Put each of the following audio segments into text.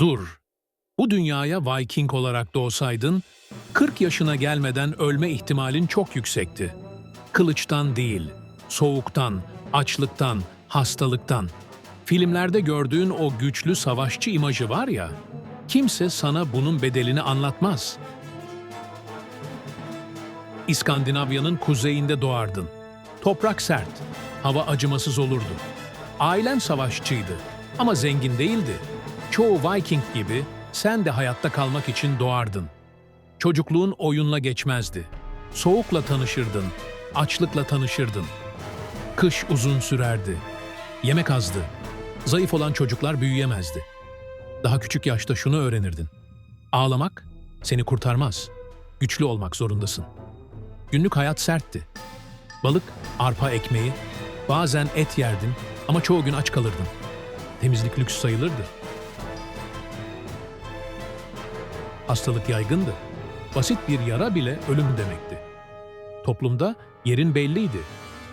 Dur. Bu dünyaya Viking olarak doğsaydın, 40 yaşına gelmeden ölme ihtimalin çok yüksekti. Kılıçtan değil, soğuktan, açlıktan, hastalıktan. Filmlerde gördüğün o güçlü savaşçı imajı var ya, kimse sana bunun bedelini anlatmaz. İskandinavya'nın kuzeyinde doğardın. Toprak sert, hava acımasız olurdu. Ailen savaşçıydı ama zengin değildi. Çoğu Viking gibi sen de hayatta kalmak için doğardın. Çocukluğun oyunla geçmezdi. Soğukla tanışırdın, açlıkla tanışırdın. Kış uzun sürerdi. Yemek azdı. Zayıf olan çocuklar büyüyemezdi. Daha küçük yaşta şunu öğrenirdin. Ağlamak seni kurtarmaz. Güçlü olmak zorundasın. Günlük hayat sertti. Balık, arpa ekmeği, bazen et yerdin ama çoğu gün aç kalırdın. Temizlik lüks sayılırdı. Hastalık yaygındı. Basit bir yara bile ölüm demekti. Toplumda yerin belliydi.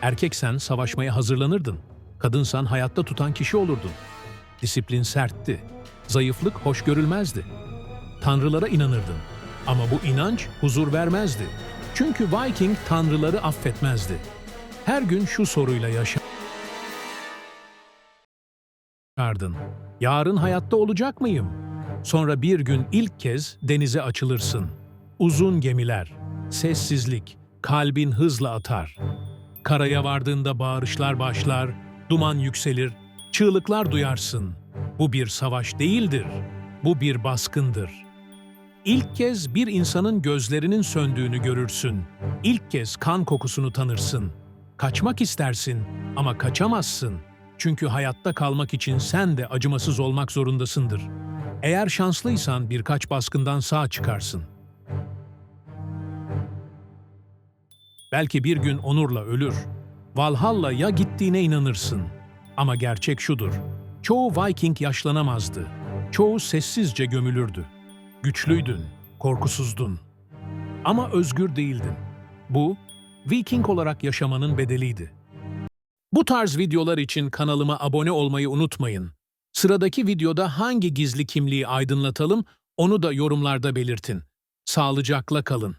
Erkeksen savaşmaya hazırlanırdın. Kadınsan hayatta tutan kişi olurdun. Disiplin sertti. Zayıflık hoş görülmezdi. Tanrılara inanırdın. Ama bu inanç huzur vermezdi. Çünkü Viking tanrıları affetmezdi. Her gün şu soruyla yaşardın. Yarın hayatta olacak mıyım? Sonra bir gün ilk kez denize açılırsın. Uzun gemiler, sessizlik, kalbin hızla atar. Karaya vardığında bağırışlar başlar, duman yükselir, çığlıklar duyarsın. Bu bir savaş değildir, bu bir baskındır. İlk kez bir insanın gözlerinin söndüğünü görürsün. İlk kez kan kokusunu tanırsın. Kaçmak istersin ama kaçamazsın. Çünkü hayatta kalmak için sen de acımasız olmak zorundasındır. Eğer şanslıysan birkaç baskından sağ çıkarsın. Belki bir gün onurla ölür. Valhalla'ya gittiğine inanırsın. Ama gerçek şudur. Çoğu Viking yaşlanamazdı. Çoğu sessizce gömülürdü. Güçlüydün, korkusuzdun. Ama özgür değildin. Bu, Viking olarak yaşamanın bedeliydi. Bu tarz videolar için kanalıma abone olmayı unutmayın. Sıradaki videoda hangi gizli kimliği aydınlatalım onu da yorumlarda belirtin. Sağlıcakla kalın.